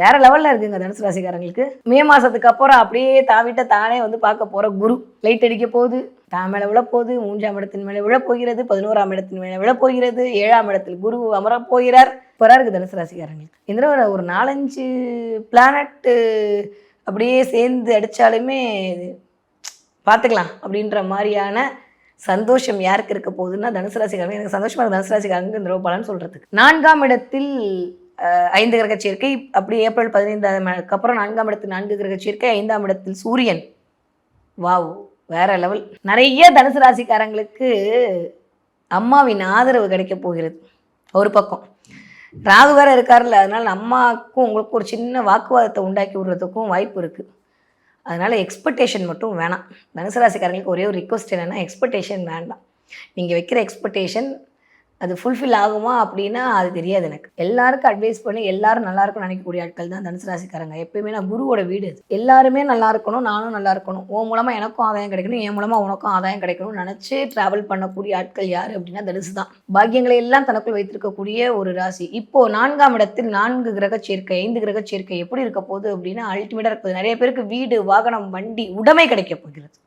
வேற லெவல்ல இருக்குங்க தனுசு ராசிக்காரங்களுக்கு. மே மாசத்துக்கு அப்புறம் அப்படியே தாவிட்ட தானே வந்து பார்க்க போற குரு. லைட் அடிக்க போகுது. தான் மேல விழப்போகுது மூன்றாம் இடத்தின் மேல விழப்போகிறது பதினோராம் இடத்தின் மேல விழப்போகிறது ஏழாம் இடத்தில் குரு அமரப் போகிறார். சூப்பராக இருக்குது தனுசு ராசிக்காரங்களுக்கு. இந்த ஒரு நாலஞ்சு பிளானட்டு அப்படியே சேர்ந்து அடித்தாலுமே பார்த்துக்கலாம் அப்படின்ற மாதிரியான சந்தோஷம் யாருக்கு இருக்க போகுதுன்னா தனுசு ராசிக்காரங்க. எனக்கு சந்தோஷமாக தனுசு ராசிக்காரங்க இந்த ரூபா பலன் சொல்கிறதுக்கு நான்காம் இடத்தில் ஐந்து கிரக சேர்க்கை. அப்படி ஏப்ரல் பதினைந்தாம் அப்புறம் நான்காம் இடத்து நான்கு கிரக சேர்க்கை ஐந்தாம் இடத்தில் சூரியன். வாவ் வேற லெவல். நிறைய தனுசு ராசிக்காரங்களுக்கு அம்மாவின் ஆதரவு கிடைக்க போகிறது. ஒரு பக்கம். ராகு வேற இருக்காருல்ல அதனால அம்மாவுக்கும் உங்களுக்கும் ஒரு சின்ன வாக்குவாதத்தை உண்டாக்கி விடுறதுக்கும் வாய்ப்பு இருக்குது அதனால் எக்ஸ்பெக்டேஷன் மட்டும் வேணாம். தனுசு ராசிக்காரங்களுக்கு ஒரே ஒரு ரிக்வஸ்ட் என்னென்னா எக்ஸ்பெக்டேஷன் வேண்டாம். நீங்கள் வைக்கிற எக்ஸ்பெக்டேஷன் அது ஃபுல்ஃபில் ஆகுமா அப்படின்னா அது தெரியாது எனக்கு. எல்லாருக்கும் அட்வைஸ் பண்ணி எல்லாரும் நல்லா நினைக்கக்கூடிய ஆட்கள் தான் தனுசு ராசிக்காரங்க. எப்பயுமே நான் குருவோட வீடு அது. எல்லாருமே நல்லா இருக்கணும் நானும் நல்லா இருக்கணும். உன் மூலமாக எனக்கும் ஆதாயம் கிடைக்கணும் என் மூலமாக உனக்கும் ஆதாயம் கிடைக்கணும்னு நினச்சி ட்ராவல் பண்ணக்கூடிய ஆட்கள் யார் அப்படின்னா தனுசு தான். பாக்கியங்களை எல்லாம் தனக்குள் வைத்திருக்கக்கூடிய ஒரு ராசி. இப்போ நான்காம் இடத்தில் நான்கு கிரக சேர்க்கை ஐந்து கிரக சேர்க்கை எப்படி இருக்க போகுது அப்படின்னா அல்டிமேட்டாக இருக்குது நிறைய பேருக்கு வீடு வாகனம் வண்டி உடைமை கிடைக்க போகிறது.